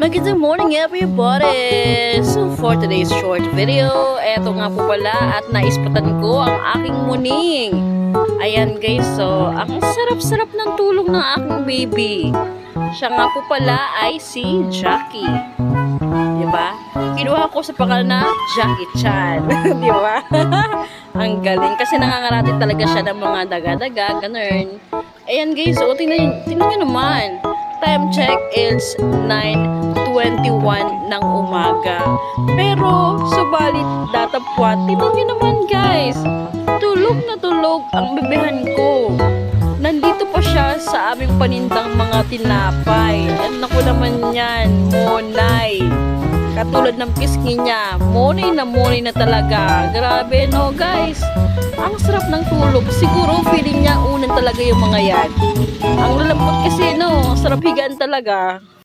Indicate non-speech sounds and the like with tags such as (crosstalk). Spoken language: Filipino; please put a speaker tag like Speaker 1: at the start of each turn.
Speaker 1: Magandang morning everybody! So for today's short video, eto nga po pala at naispatan ko ang aking muning. Ayan guys, so ang sarap-sarap ng tulog ng aking baby. Siya nga po pala ay si Jackie. Diba? Kinuha ko sa pangalan na Jackie Chan. (laughs) Diba? (laughs) ang galing. Kasi nangangarati talaga siya ng mga daga-daga, ganun. Ayan guys, so tingnan, tingnan nyo naman. Time check is 9.21 ng umaga. Pero, subalit datapwat, tingnan nyo naman guys. Tulog na tulog ang bebehan ko. Nandito pa siya sa aming panindang mga tinapay. At naku naman yan, monay. Katulad ng pisngi niya, monay na monay na talaga. Grabe no guys. Ang sarap ng tulog. Siguro feeling niya unan talaga yung mga yan. Ang lalambot kasi no, sarap higaan talaga.